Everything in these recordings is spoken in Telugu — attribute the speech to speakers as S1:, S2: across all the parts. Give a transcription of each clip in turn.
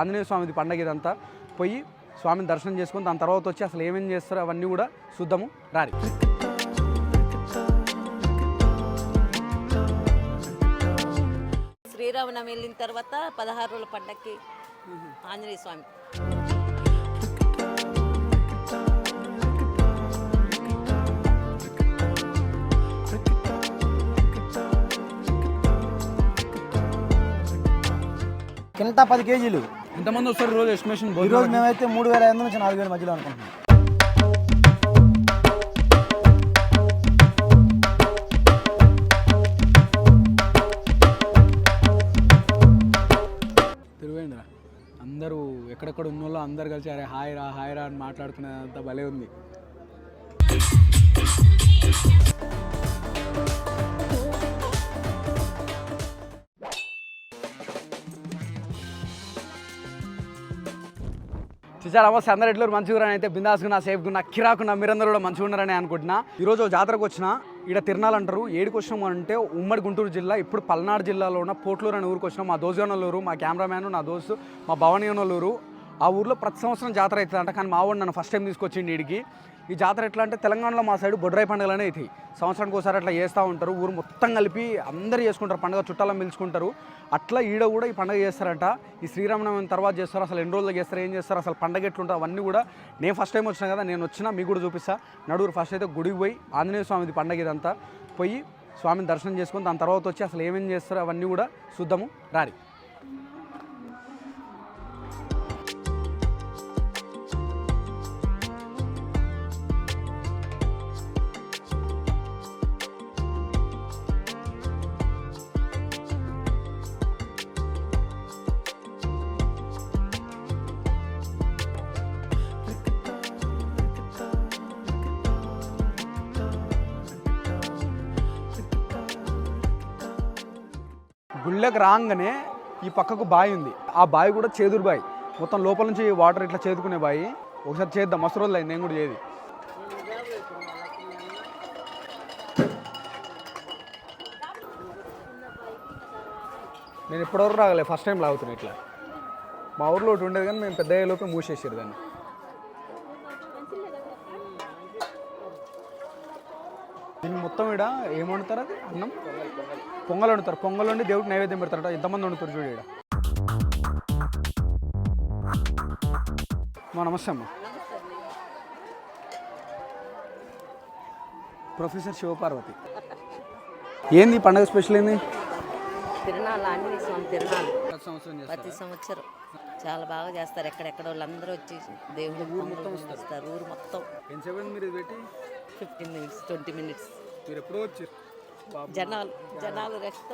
S1: ఆంజనేయ స్వామిది పండగ ఇదంతా. పోయి స్వామిని దర్శనం చేసుకొని దాని తర్వాత వచ్చి అసలు ఏమేం చేస్తారో అవన్నీ కూడా చూద్దాము. రారి.
S2: శ్రీరామనవమి వెళ్ళిన తర్వాత పదహారు రోజుల పండక్కి ఆంజనేయ స్వామి.
S3: కింట పది కేజీలు.
S1: ఎంతమంది వస్తారు రోజు ఎస్టిమేషన్
S3: ఈరోజు మేమైతే మూడు వేల ఐదు నుంచి నాలుగు వేల మధ్యలో అనుకుంటున్నాం.
S1: తిరువేంద్ర అందరూ ఎక్కడెక్కడ ఉన్న వాళ్ళు అందరు కలిసి అరే హాయ్ రా హాయ్ రా అని మాట్లాడుకునేదంతా భలే ఉంది. చూసారు? అమ్మ అందరు ఎట్లు మంచిగా ఉన్నారని అయితే బిందాసుకున్నా సేఫ్గా కిరాకున్నా మీరందరూ కూడా మంచిగా ఉన్నారని అనుకుంటున్నా. ఈరోజు జాతరకు వచ్చిన ఇక్కడ తిరణాలు అంటారు. ఏడుకు వచ్చినాము అంటే ఉమ్మడి గుంటూరు జిల్లా ఇప్పుడు పల్నాడు జిల్లాలో ఉన్న పోట్లూరు అనే ఊరికి వచ్చినాం మా దోజగనల్లూరు మా కెమెరామ్యాన్ నా దోస్తు మా భవనీయనల్లూరు ఆ ఊర్లో ప్రతి సంవత్సరం జాతర అవుతుందంట. కానీ మా వాడు నన్ను ఫస్ట్ టైం తీసుకొచ్చిండు ఇడికి ఈ జాతర ఎట్లా అంటే తెలంగాణలో మా సైడ్ బొడ్రాయి పండుగలనే అనేది సంవత్సరానికి ఒకసారి అట్లా చేస్తూ ఉంటారు. ఊరు మొత్తం కలిపి అందరూ చేసుకుంటారు పండుగ చుట్టాలను పిలుచుకుంటారు. అట్లా ఈడ కూడా ఈ పండుగ చేస్తారంట. ఈ శ్రీరామనవమి తర్వాత చేస్తారు అసలు ఎన్ని రోజులు చేస్తారు ఏం చేస్తారు అసలు పండగ ఎట్లుంటుంది అవన్నీ కూడా నేను ఫస్ట్ టైం వచ్చినా కదా నేను వచ్చినా మీకు కూడా చూపిస్తా. నడుగురు ఫస్ట్ అయితే గుడికి పోయి ఆంజనేయ స్వామిది పండగ ఇదంతా. పోయి స్వామిని దర్శనం చేసుకొని దాని తర్వాత వచ్చి అసలు ఏమేం చేస్తారు అవన్నీ కూడా చూద్దాము. రారి. గుళ్ళకి రాగానే ఈ పక్కకు బావి ఉంది. ఆ బావి కూడా చేదురు బావి మొత్తం లోపల నుంచి వాటర్ ఇట్లా చేదుకునే బావి ఒకసారి చేద్దాం. మస్తు రోజులు అయింది. నేను కూడా చేది నేను ఇప్పటివరకు రాగలే? ఫస్ట్ టైం లాగుతున్నాను ఇట్లా. మా ఊర్లో ఒకటి ఉండేది కానీ మేము పెద్ద అయ్యేలోపే మూసేసారు దాన్ని. మొత్తం ఇక్కడ ఏం వండుతారు అది? అన్నం? పొంగల్ వండుతారు. పొంగల్ వండి దేవుడికి నైవేద్యం పెడతారట. ఎంతమంది వండుతారు చూడు ఇక్కడ మా నమస్తే అమ్మ. ప్రొఫెసర్ శివపార్వతి. ఏంది పండగ స్పెషల్ ఏంది?
S2: తిరునాళ్ళు ఆంజనేయ స్వామి తిరునాళ్ళు.
S1: సంవత్సరం
S2: ప్రతి సంవత్సరం. చాలా బాగా చేస్తారు. ఎక్కడెక్కడ వాళ్ళందరూ వచ్చి దేవుడు ఊరు మొత్తం వస్తారు. ఊరు మొత్తం. Fifteen minutes twenty minutes.
S1: మీరు ఎప్పుడో వచ్చారు?
S2: జనాలు జనాలు రెస్ట్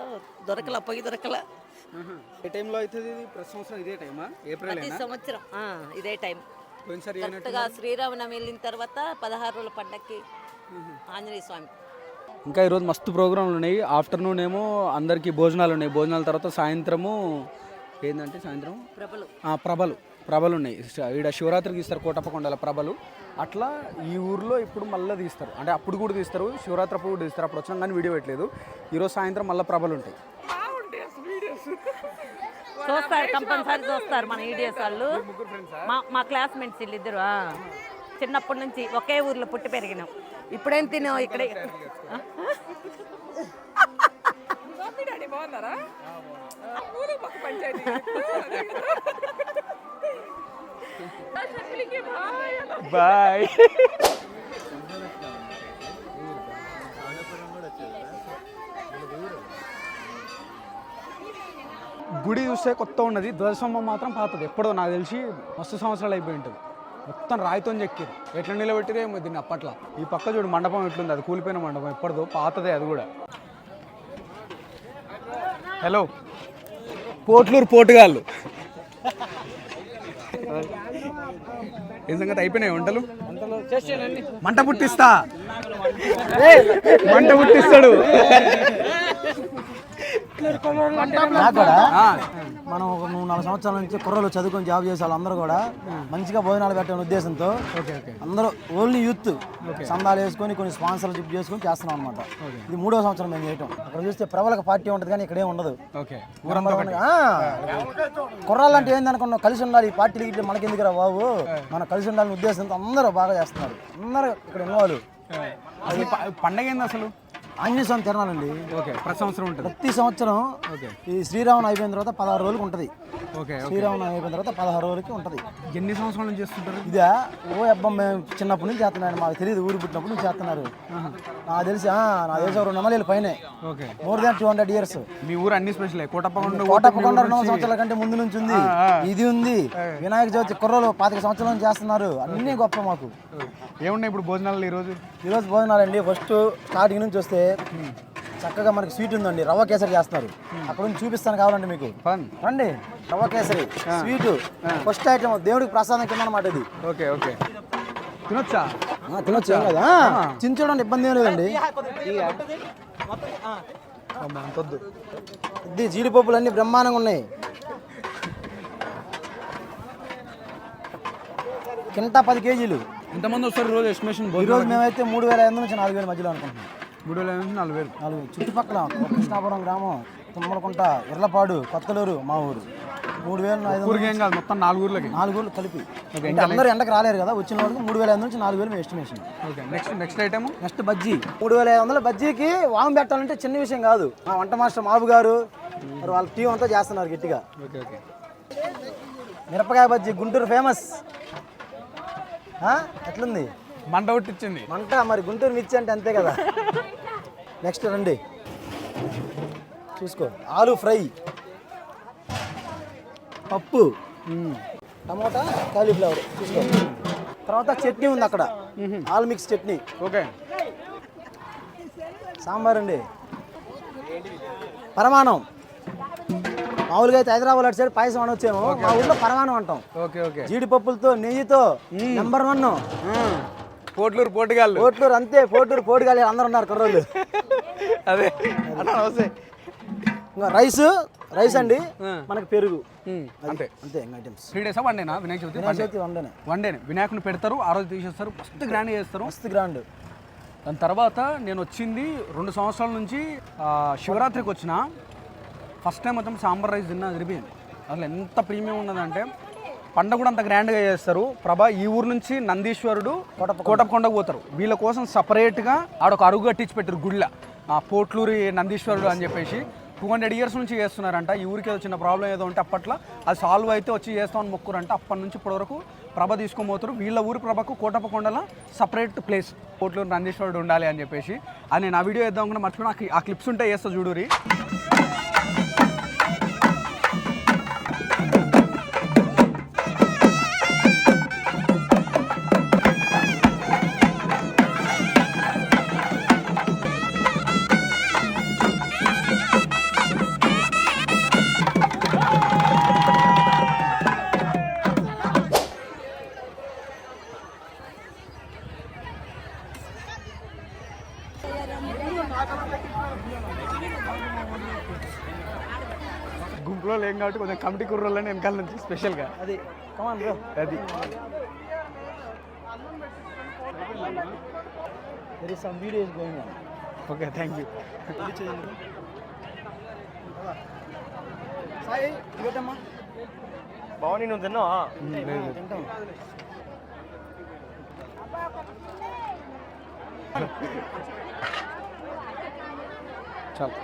S2: దొరకల పొయ్యి దొరకల.
S1: ఏ టైంలో అవుతుంది ఇది? ప్రతి సంవత్సరం ఇదే టైమా? ఏప్రిల్
S2: ప్రతి సంవత్సరం ఆ, ఇదే టైం.
S1: పోయినసారి
S2: కరెక్ట్గా శ్రీరామనవమి వెళ్ళిన తర్వాత పదహారు రోజుల పండక్కి ఆంజనేయ స్వామి.
S1: ఇంకా ఈరోజు మస్తు ప్రోగ్రాంలు ఉన్నాయి. ఆఫ్టర్నూన్ ఏమో అందరికీ భోజనాలు ఉన్నాయి. భోజనాల తర్వాత సాయంత్రము ఏంటంటే సాయంత్రం?
S2: ప్రభలు.
S1: ఆ, ప్రభలు. ప్రభలు ఉన్నాయి. ఇక్కడ శివరాత్రికి తీస్తారు కోటప్పకొండల ప్రభలు. అట్లా ఈ ఊర్లో ఇప్పుడు మళ్ళీ తీస్తారు. అంటే అప్పుడు కూడా తీస్తారు శివరాత్రి అప్పుడు కూడా తీస్తారు. అప్పుడు వచ్చినా కానీ వీడియో పెట్టలేదు. ఈరోజు సాయంత్రం మళ్ళీ ప్రభలు ఉంటాయి.
S2: చూస్తారు కంపల్సరీ చూస్తారు మన ఈడియస్ వాళ్ళు. మా మా క్లాస్మేట్స్ వీళ్ళిద్దరు. చిన్నప్పటి నుంచి ఒకే ఊర్లో పుట్టి పెరిగినాం. ఇప్పుడేం తినాం ఇక్కడే?
S1: బాయ్. గుడి చూస్తే కొత్త ఉన్నది. ధ్వజస్తంభం మాత్రం పాతది. ఎప్పుడో నాకు తెలిసి మస్తు సంవత్సరాలు అయిపోయి ఉంటుంది. మొత్తం రాయితో చెక్కిరు. ఎట్లా నిలబెట్టిరే దీన్ని అప్పట్లో. ఈ పక్క చూడు మండపం ఎట్లుంది. అది కూలిపోయిన మండపం. ఎప్పటిదో పాతదే అది కూడా. హలో పోట్లూరు పోటుగాళ్ళు. ఏం సంగతి అయిపోయినాయి వంటలు? మంట పుట్టిస్తా. మంట పుట్టిస్తాడు.
S3: కూడా. మనం ఒక మూడు నాలుగు సంవత్సరాల నుంచి కుర్రలు చదువుకొని జాబ్ చేసే వాళ్ళందరూ కూడా మంచిగా భోజనాలు పెట్టాలనే ఉద్దేశంతో అందరూ ఓన్లీ యూత్ సందాలు వేసుకొని కొన్ని స్పాన్సర్షిప్ చేసుకొని చేస్తున్నాం అనమాట ఇది మూడో సంవత్సరం మేము చేయటం. అక్కడ చూస్తే ప్రబలక పార్టీ ఉంటుంది కానీ ఇక్కడ ఉండదు. కుర్రాళ్ళు అంటే ఏంది అనుకున్నాం కలిసి ఉండాలి. ఈ పార్టీలు ఇట్లా మనకి ఎందుకురా బాబు మనం కలిసి ఉండాలని ఉద్దేశంతో అందరూ బాగా చేస్తున్నారు. అందరూ ఇక్కడ ఉన్నవాళ్ళు.
S1: పండగ ఏంది అసలు?
S3: ఆంజనేయ స్వామి తిరణాలండి
S1: ఓకే ప్రతి సంవత్సరం ఉంటుంది.
S3: ప్రతి సంవత్సరం
S1: ఓకే.
S3: ఈ శ్రీరామన్ అయిపోయిన తర్వాత పదహారు రోజులకు ఉంటుంది.
S1: ఓకే
S3: శ్రీరామన్ అయిపోయిన తర్వాత పదహారు రోజులకి ఉంటుంది.
S1: ఎన్ని సంవత్సరాల నుంచి చేస్తుంటారు?
S3: ఇదే ఓ అబ్బా మేము చిన్నప్పటి నుంచి చేస్తున్నాను మాకు తెలియదు ఊరు పుట్టినప్పటి నుంచి చేస్తున్నారు. నాకు తెలిసి నాకు తెలిసి ఒక రెండు నెలలు పైనే.
S1: Okay.
S3: More than two hundred years
S1: మీ ఊరు అన్ని స్పెషల్ కోటప్పకొండ
S3: కోటప్పకొండ రెండు వందల సంవత్సరాల కంటే ముందు నుంచి ఉంది. ఇది ఉంది. వినాయక చవితి కుర్రలు పాతిక సంవత్సరాల నుంచి చేస్తున్నారు. అన్నీ గొప్ప మాకు.
S1: ఏమున్నాయి ఇప్పుడు భోజనాలు ఈరోజు?
S3: ఈరోజు భోజనాలండి. ఫస్ట్ స్టార్టింగ్ నుంచి వస్తే చక్కగా మనకి స్వీట్ ఉందండి. రవ్వ కేసరి చేస్తున్నారు. అక్కడ నుంచి చూపిస్తాను కావాలండి మీకు. రండి. రవ్వ కేసరి స్వీట్ ఫస్ట్ ఐటమ్ దేవుడికి ప్రసాదం కింద అనమాట ఇది.
S1: Okay okay. తినొచ్చా?
S3: తినొచ్చు ఏం కదా చించడం ఇబ్బంది ఏం లేదండి.
S1: అమ్మా, అంతొద్దు
S3: ఇది జీడిపప్పులు అన్ని బ్రహ్మాండంగా ఉన్నాయి. కింట పది కేజీలు.
S1: ఎంతమంది వస్తారు రోజు ఎస్టిమేషన్?
S3: ఈరోజు మేమైతే మూడు వేల ఐదు నుంచి నాలుగు వేల మధ్యలో అనుకుంటున్నాం.
S1: మూడు వేల వేలు
S3: చుట్టుపక్కల కృష్ణాపురం గ్రామం తుమ్మలకుంట ఇర్లపాడు కొత్తలూరు మా ఊరు. మూడు వేల ఐదు వందలు
S1: ఊరికి ఏం కాదు మొత్తం నాలుగు ఊర్లకి.
S3: నాలుగు ఊర్లు కలిపి అందరూ ఎండకు రాలేరు కదా వచ్చిన వాళ్ళకి మూడు వేల ఐదు నుంచి నాలుగు వేలు estimation
S1: okay next next item
S3: next bajji. మూడు వేల ఐదు వందల బజ్జీకి వాము పెట్టాలంటే చిన్న విషయం కాదు. మా వంట మాస్టర్ మాబు గారు మరి వాళ్ళ టీం అంతా చేస్తున్నారు గట్టిగా.
S1: Okay okay.
S3: మిరపకాయ బజ్జీ గుంటూరు ఫేమస్ ఎట్లుంది?
S1: మంట కొట్టించింది.
S3: మంట మరి గుంటూరు మిర్చి అంటే అంతే కదా? నెక్స్ట్ రండి. చూసుకో ఆలు ఫ్రై. పప్పు. Tomato cauliflower. చూసుకో. తర్వాత చట్నీ ఉంది అక్కడ. All mix chutney.
S1: Okay.
S3: Sambar అండి. పరమాణం. మామూలుగా అయితే హైదరాబాద్ అటు సైడ్ పాయసం అనొచ్చేమో. మా ఊర్లో పరమాణం అంటాం. జీడిపప్పులతో నెయ్యితో నెంబర్ వన్.
S1: పోట్లూరు పోటుగాళ్ళు.
S3: పోట్లూరు అంతే పోటూరు పోటుగాలి అందరు ఉన్నారు కుర్రోళ్ళు.
S1: అదే. అన్న
S3: రైస్ రైస్ అండి. మనకి పెరుగు.
S1: అంతే.
S3: అంతే ఐటమ్స్.
S1: త్రీ డేసా వన్ డేనా? వినాయక చవితి?
S3: వినాయక చవితి
S1: వన్ డే వినాయకుని పెడతారు ఆ రోజు తీసేస్తారు ఫస్ట్ గ్రాండ్ చేస్తారు.
S3: మస్తు గ్రాండ్.
S1: దాని తర్వాత నేను వచ్చింది రెండు సంవత్సరాల నుంచి శివరాత్రికి వచ్చిన ఫస్ట్ టైం మొత్తం సాంబార్ రైస్ తిన్నా తిరిగిపోయింది అసలు ఎంత ప్రీమియం ఉన్నదంటే పండగ కూడా అంత గ్రాండ్గా చేస్తారు. ప్రభా ఈ ఊరు నుంచి నందీశ్వరుడు కోటప్పకొండకు పోతారు. వీళ్ళ కోసం సపరేట్గా ఆడొక అరుగు కట్టించి పెట్టారు గుళ్ళ. ఆ పోట్లూరి నందీశ్వరుడు అని చెప్పేసి. టూ హండ్రెడ్ ఇయర్స్ నుంచి చేస్తున్నారంట. ఈ ఊరికి ఏదో చిన్న ప్రాబ్లం ఏదో ఉంటే అప్పట్లో అది సాల్వ్ అయితే వచ్చి చేస్తామని మొక్కురంట. అప్పటి నుంచి ఇప్పటి వరకు ప్రభ తీసుకొని పోతారు. వీళ్ళ ఊరి ప్రభకు కోటప్పకొండల సపరేట్ ప్లేస్ కోట్లూరు నందీశ్వరుడు ఉండాలి అని చెప్పేసి. అది నేను ఆ వీడియో వేద్దాం అనుకున్నా. మర్చిపోయినా ఆ క్లి- ఆ క్లిప్స్ ఉంటే వేస్తా చూడురి గుంపులో లేం కాబట్టి కొంచెం కమిటీ కుర్రోళ్ళని వెనకాల నుంచి స్పెషల్గా
S3: అది. కమాన్ బ్రో
S1: అది. ఓకే థ్యాంక్ యూ
S3: సాయి ఇదమ్మా
S4: బాగుంది నువ్వు తిన్నావా?
S3: తింటాం.
S1: చాలు.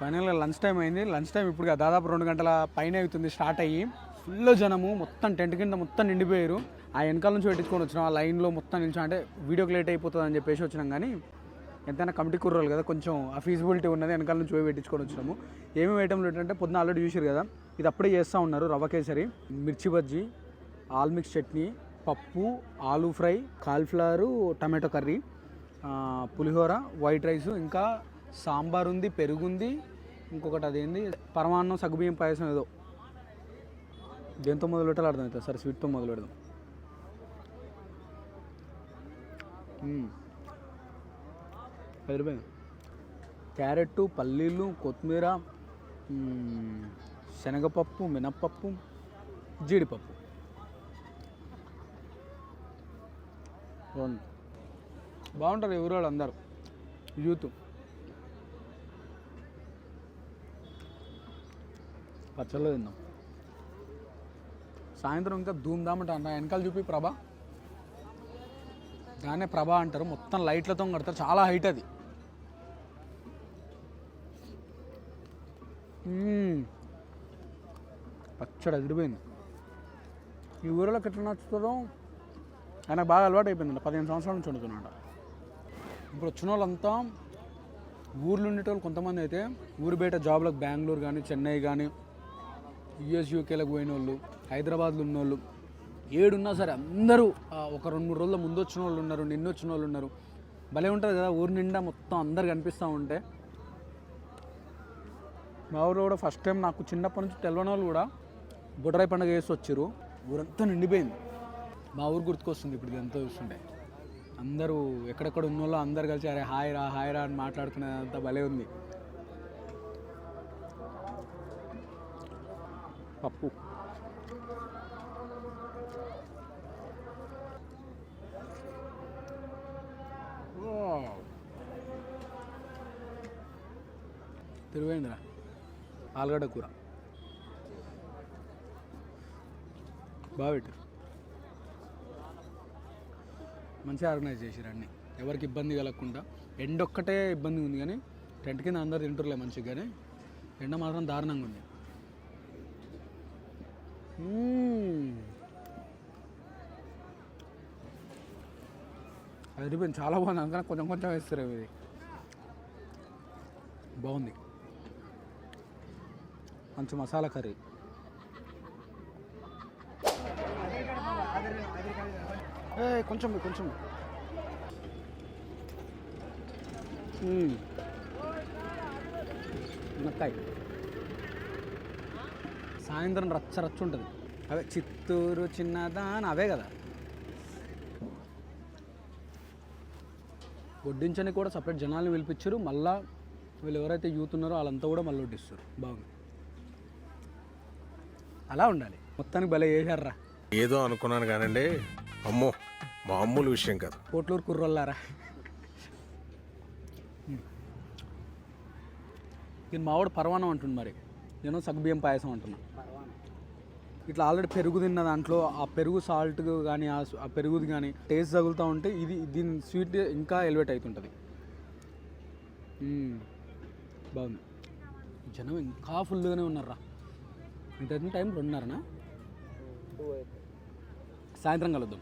S1: ఫైనల్గా లంచ్ టైం అయింది. లంచ్ టైం ఇప్పుడు దాదాపు రెండు గంటల పైన అవుతుంది స్టార్ట్ అయ్యి. ఫుల్ జనము మొత్తం టెంట్ కింద మొత్తం నిండిపోయారు. ఆ వెనకాల నుంచి పెట్టించుకొని వచ్చినాం ఆ లైన్లో మొత్తం నిల్చొని అంటే వీడియోకి లేట్ అయిపోతుంది అని చెప్పేసి వచ్చినాం కానీ ఎంతైనా కమిటీ కుర్రోలు కదా కొంచెం ఆ ఫీజిబిలిటీ ఉన్నది వెనకాల నుంచి పోయి పెట్టించుకొని వచ్చినాము. ఏమేమి ఐటమ్లు ఏంటంటే పొద్దున ఆల్రెడీ చూసారు కదా ఇది అప్పుడే చేస్తూ ఉన్నారు రవ్వ కేసరి మిర్చి బజ్జీ ఆల్ మిక్స్ చట్నీ పప్పు aloo fry cauliflower tomato curry పులిహోర వైట్ రైస్ ఇంకా సాంబార్ ఉంది పెరుగుంది ఇంకొకటి అదేంది పరమాన్నం సగ్గుబియ్యం పాయసం ఏదో. దేంతో మొదలు పెట్టాలి అర్థం అవుతుంది సరే స్వీట్తో మొదలు పెడదాం అదిరిపోయింది. క్యారెట్ పల్లీలు కొత్తిమీర శనగపప్పు మినప్పప్పు జీడిపప్పు. బాగుంటారు ఎవరు వాళ్ళు అందరూ యూత్. పచ్చళ్ళు తిందాం. సాయంత్రం ఇంకా ధూమ్ధామ్ అంటే అన్న వెనకాల చూపి ప్రభా. దాన్నే ప్రభా అంటారు. మొత్తం లైట్లతో కడతారు. చాలా హైట్ అది. పచ్చడి అదిరిపోయింది. ఈ ఊరిలోకి ఎట్లా నచ్చుతుందో ఆయన బాగా అలవాటు అయిపోయింది పదిహేను సంవత్సరాల నుంచి వండుతున్నాడు ఇప్పుడు వచ్చిన వాళ్ళంతా ఊర్లో ఉండేటోళ్ళు కొంతమంది అయితే ఊరు బయట జాబ్లకు బెంగళూరు కానీ చెన్నై కానీ యుఎస్ యూకేలకు పోయిన వాళ్ళు హైదరాబాద్లో ఉన్న వాళ్ళు ఏడున్నా సరే అందరూ ఒక రెండు మూడు రోజుల ముందు వచ్చిన వాళ్ళు ఉన్నారు నిన్న వచ్చిన వాళ్ళు ఉన్నారు. భలే ఉంటుంది కదా ఊరు నిండా మొత్తం అందరు కనిపిస్తూ ఉంటే. మా ఊరు కూడా ఫస్ట్ టైం నాకు చిన్నప్పటి నుంచి తెలియని వాళ్ళు కూడా బుడరాయి పండుగ వేసి వచ్చారు ఊరంతా నిండిపోయింది. మా ఊరు గుర్తుకొస్తుంది ఇప్పుడు ఇదంతా చూస్తుంటే. అందరూ ఎక్కడెక్కడ ఉన్న వాళ్ళు అందరు కలిసి అరే హాయ్ రా హాయ్ రా అని మాట్లాడుకునేదంతా భలే ఉంది. పప్పు. తిరువేంద్ర ఆలుగడ్డ కూర. బాగా పెట్టారు మంచిగా ఆర్గనైజ్ చేసారు అన్నీ. ఎవరికి ఇబ్బంది కలగకుండా. ఎండ ఒక్కటే ఇబ్బంది ఉంది కానీ టెంట్ కింద అందరు తింటురులే మంచిగా కానీ ఎండ మాత్రం దారుణంగా ఉంది. అది రిబన్ చాలా బాగుంది. అందుకని కొంచెం కొంచెం వేస్తారు ఇది బాగుంది. మంచి మసాలా కర్రీ. ఏ కొంచెం కొంచెం మ్మ్. మునక్కాయ. సాయంత్రం రచ్చ రచ్చ ఉంటుంది. అవే చిత్తూరు చిన్నదాని అవే కదా. వడ్డించని కూడా సపరేట్ జనాల్ని పిలిపించారు. మళ్ళా వీళ్ళు ఎవరైతే యూత్ ఉన్నారో వాళ్ళంతా కూడా మళ్ళీ వడ్డిస్తారు. బాగుంది. అలా ఉండాలి. మొత్తానికి భలే చేశారా
S5: ఏదో అనుకున్నాను కానండి. అమ్మో మామూలు విషయం కాదు.
S1: పోట్లూరు కుర్రోళ్ళారా? ఇది మావాడు పరవానం అంటుంది మరి. నేను సగ్బియ్యం పాయసం అంటున్నా. ఇట్లా ఆల్రెడీ పెరుగు తిన్న దాంట్లో ఆ పెరుగు సాల్ట్ కానీ ఆ పెరుగుది కానీ టేస్ట్ తగులుతూ ఉంటే ఇది దీని స్వీట్ ఇంకా ఎలివేట్ అవుతుంటుంది బాగుంది. జనం ఇంకా ఫుల్గానే ఉన్నారా ఇంత టైం రెండున్నరనా? సాయంత్రం కలుద్దాం.